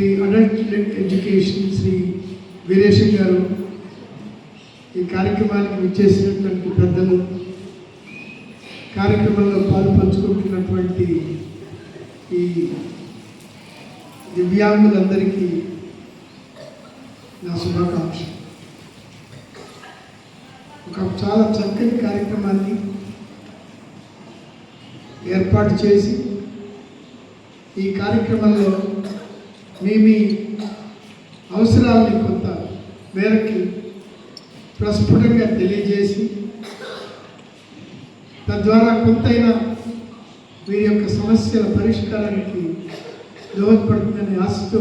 Shri adult education Shri Veeresham గారు ఈ కార్యక్రమానికి విచ్చేసినటువంటి పెద్దలు కార్యక్రమంలో పాలు పంచుకుంటున్నటువంటి ఈ దివ్యాంగులందరికీ నా శుభాకాంక్ష ఒక చాలా చక్కని కార్యక్రమాన్ని ఏర్పాటు చేసి ఈ కార్యక్రమంలో మీ మీ అవసరాలని కొంత మేరకి ప్రస్ఫుటంగా తెలియజేసి తద్వారా కొంతైనా వీరి యొక్క సమస్యల పరిష్కారానికి దోహదపడుతుందనే ఆశతో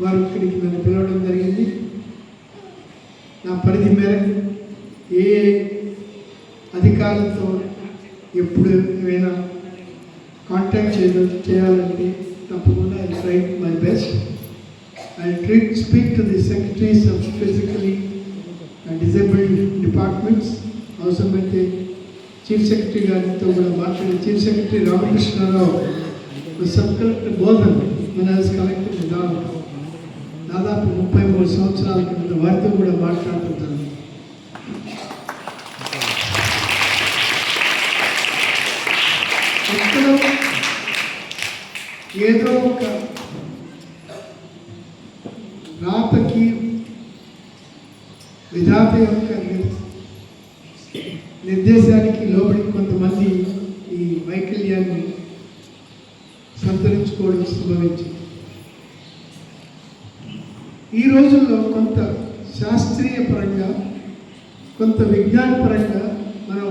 వారు ఇక్కడికి నన్ను పిలవడం జరిగింది. నా పరిధి మేరకు ఏ ఏ అధికారులతో ఎప్పుడు ఏమైనా కాంటాక్ట్ చేయ చేయాలంటే తప్పకుండా I try my best I treat speak to the secretaries of physically and disabled departments అవసరమైతే చీఫ్ సెక్రటరీ గారితో కూడా మాట్లాడి chief secretary Ramakrishna Rao sub collector Bodhan మన కలెక్టర్ దాదాపు ముప్పై మూడు సంవత్సరాల క్రితం వారితో కూడా మాట్లాడుతుంటాను. ఏదో ఒక రాతకి విధాత యొక్క నిర్దేశానికి లోబడి కొంతమంది ఈ వైకల్యాన్ని సంతరించుకోవడం సంభవించింది. ఈ రోజుల్లో కొంత శాస్త్రీయ పరంగా కొంత విజ్ఞాన పరంగా మనం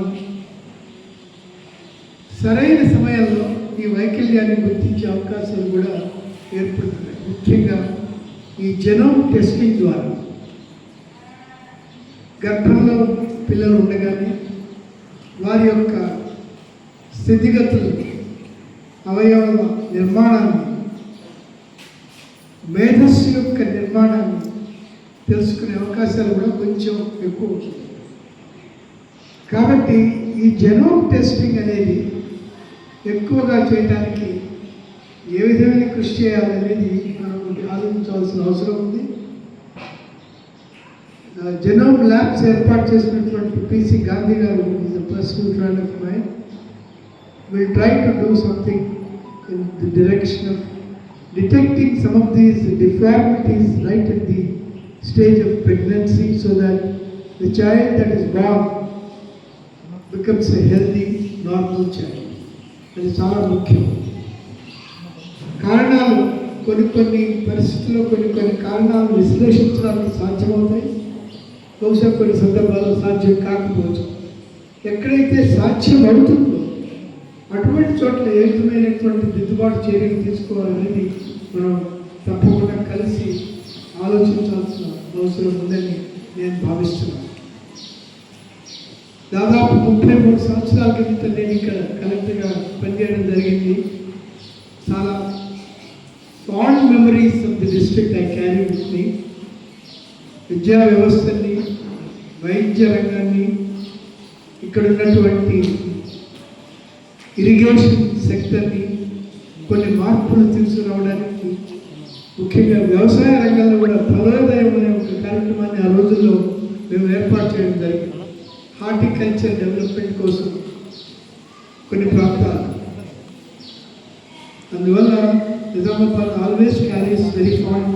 సరైన సమయంలో ఈ వైకల్యాన్ని గుర్తించే అవకాశాలు కూడా ఏర్పడుతున్నాయి. ముఖ్యంగా ఈ జెనోమ్ టెస్టింగ్ ద్వారా. గర్భంలో పిల్లలు ఉండగానే వారి యొక్క స్థితిగతులు అవయవ నిర్మాణాన్ని మేధస్సు యొక్క నిర్మాణాన్ని తెలుసుకునే అవకాశాలు కూడా కొంచెం ఎక్కువ ఉంటుంది కాబట్టి ఈ జెనోమ్ టెస్టింగ్ అనేది ఎక్కువగా చేయడానికి ఏ విధమైన కృషి చేయాలనేది మనం ఆలోచించవలసిన అవసరం ఉంది జెనోమ్ ల్యాబ్స్ ఏర్పాటు చేసినటువంటి PC Gandhi garu is a personal friend of mind will try to do something in the direction of detecting some of these deformities right at the stage of pregnancy so that the child that is born becomes a healthy, normal child. అది చాలా ముఖ్యం. కారణాలు కొన్ని కొన్ని పరిస్థితుల్లో కొన్ని కొన్ని కారణాలు విశ్లేషించడానికి సాధ్యమవుతాయి. బహుశా కొన్ని సందర్భాల్లో సాధ్యం కాకపోవచ్చు. ఎక్కడైతే సాధ్యం అవుతుందో అటువంటి చోట్ల ఏ విధమైనటువంటి దిద్దుబాటు చర్యలు తీసుకోవాలనేది మనం తప్పకుండా కలిసి ఆలోచించాల్సిన అవసరం ఉందని నేను భావిస్తున్నాను. దాదాపు ముప్పై మూడు సంవత్సరాల క్రితం నేను ఇక్కడ కలెక్టర్గా పనిచేయడం జరిగింది. చాలా fond memories of the district I carry with me విద్యా వ్యవస్థని వైద్య రంగాన్ని ఇక్కడ ఉన్నటువంటి ఇరిగేషన్ సెక్టర్ని కొన్ని మార్పులు తీసుకురావడానికి ముఖ్యంగా వ్యవసాయ రంగంలో కూడా ఫలోదయం అనే ఒక కార్యక్రమాన్ని ఆ రోజుల్లో మేము ఏర్పాటు చేయడం జరిగింది. హార్టికల్చర్ డెవలప్మెంట్ కోసం కొన్ని ప్రాంతాలు. అందువల్ల Nizamabad always carries very fond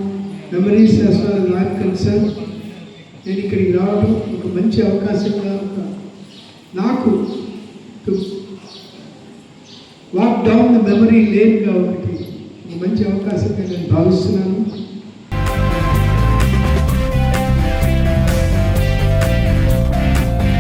memories as well as I'm concern నేను ఇక్కడికి రావడం ఒక మంచి అవకాశంగా నాకు వాక్ డౌన్ ద మెమరీ లేన్గా ఒకటి ఒక మంచి అవకాశంగా నేను భావిస్తున్నాను.